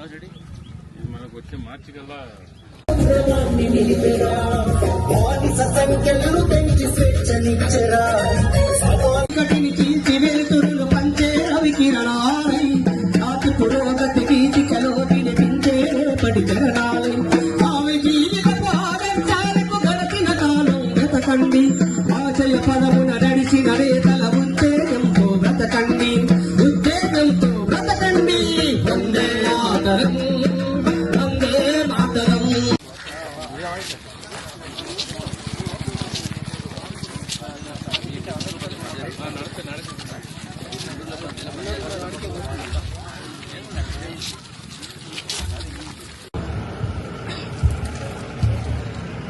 మనకు వచ్చే మార్చి కల్లా కటిని చీల్చి వెలుతురులు పంచే రవి కిరణాలై నాటి పురోగతికి చికలో వినిపించే రేపటి ఆమె కాలం బ్రతకండి ఆశయ పదమున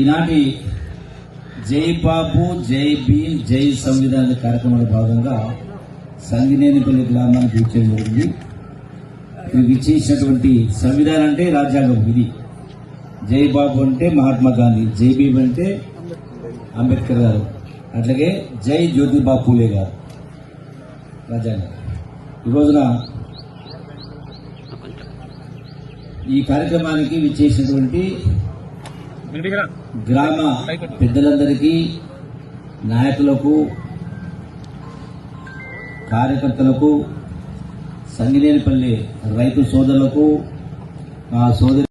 ఈనాటి జై బాబు జై భీమ్ జై సంవిధాన కార్యక్రమంలో భాగంగా సంగినేనిపల్లి గ్రామానికి వచ్చేది జరిగింది. ఇది విచ్చేసినటువంటి సంవిధానం అంటే రాజ్యాంగం ఇది. జై బాబు అంటే మహాత్మా గాంధీ జై భీమ్ అంటే అంబేద్కర్ గారు. అట్లాగే జై జ్యోతిబా పూలే గారు. రాజ్యాంగం. ఈ రోజున ఈ కార్యక్రమానికి విచ్చేసినటువంటి గ్రామ పెద్దలందరికీ నాయకులకు కార్యకర్తలకు సంగినేనిపల్లి రైతు సోదరులకు మా సోదరి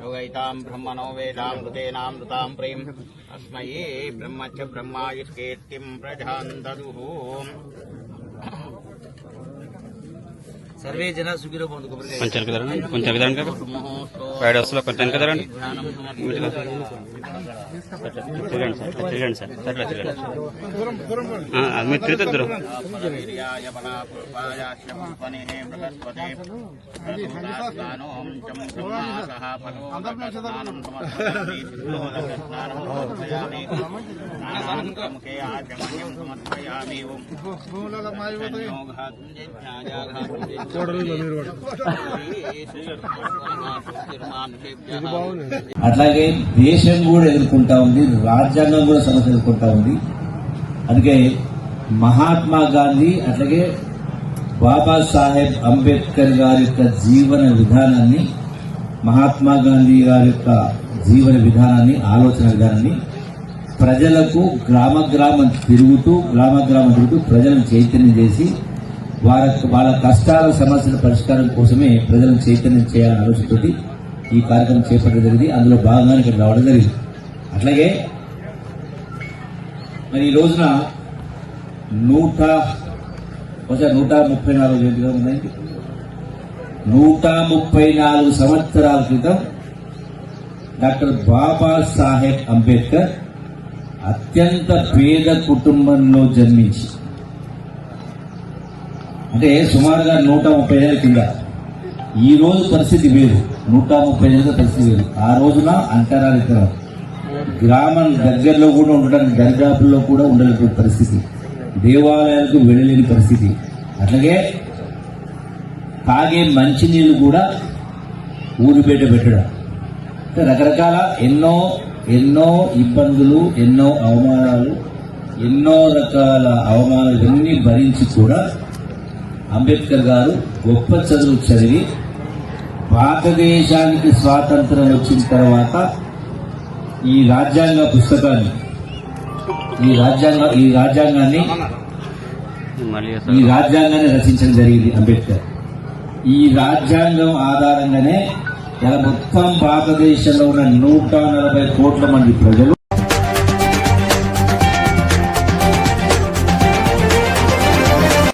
యోగైతాం బ్రహ్మణో వేదాం హృతేనాం ఋతాం ప్రేమ్ అస్మై బ్రహ్మచ్చ బ్రహ్మాయుష్కీర్తిం ప్రజాన్ దదుః సర్వే జన సుఖిరో బంధు కొంచెం అట్లాగే దేశం కూడా ఎదుర్కొంటా ఉంది రాజ్యాంగం కూడా సమస్య ఎదుర్కొంటా ఉంది. అందుకే మహాత్మా గాంధీ అట్లాగే బాబాసాహెబ్ అంబేద్కర్ గారి యొక్క జీవన విధానాన్ని మహాత్మా గాంధీ గారి యొక్క జీవన విధానాన్ని ఆలోచన విధానాన్ని ప్రజలకు గ్రామ గ్రామం తిరుగుతూ గ్రామ గ్రామం తిరుగుతూ ప్రజలను చైతన్యం చేసి వారి వాళ్ళ కష్టాల సమస్యల పరిష్కారం కోసమే ప్రజలను చైతన్యం చేయాలని ఆలోచనతోటి ఈ కార్యక్రమం చేపట్టడం జరిగింది. అందులో భాగంగా ఇక్కడ రావడం జరిగింది. అట్లాగే మరి ఈ రోజున నూట బహుశా నూట ముప్పై నాలుగు జయంతిగా ఉన్నాయి. నూట ముప్పై నాలుగు సంవత్సరాల క్రితం డాక్టర్ బాబాసాహెబ్ అంబేద్కర్ అత్యంత పేద కుటుంబంలో జన్మించి అంటే సుమారుగా నూట ముప్పై ఏళ్ళ కింద. ఈ రోజు పరిస్థితి వేరు. నూట ముప్పై ఏళ్ళ పరిస్థితి వేరు. ఆ రోజున అంటరానితరం గ్రామం దగ్గరలో కూడా ఉండడానికి దరిదాపుల్లో కూడా ఉండలేని పరిస్థితి. దేవాలయాలకు వెళ్ళలేని పరిస్థితి. అట్లాగే తాగే మంచినీళ్ళు కూడా ఊరి బయట పెట్టడం రకరకాల ఎన్నో ఎన్నో ఇబ్బందులు ఎన్నో అవమానాలు ఎన్నో రకాల అవమానాలు ఇవన్నీ భరించి కూడా అంబేద్కర్ గారు గొప్ప చదువు చదివి భారతదేశానికి స్వాతంత్రం వచ్చిన తర్వాత ఈ రాజ్యాంగ పుస్తకాన్ని ఈ రాజ్యాంగ ఈ రాజ్యాంగాన్ని ఈ రాజ్యాంగాన్ని రచించడం జరిగింది అంబేద్కర్. ఈ రాజ్యాంగం ఆధారంగానే ఇలా మొత్తం భారతదేశంలో ఉన్న నూట నలభై కోట్ల మంది ప్రజలు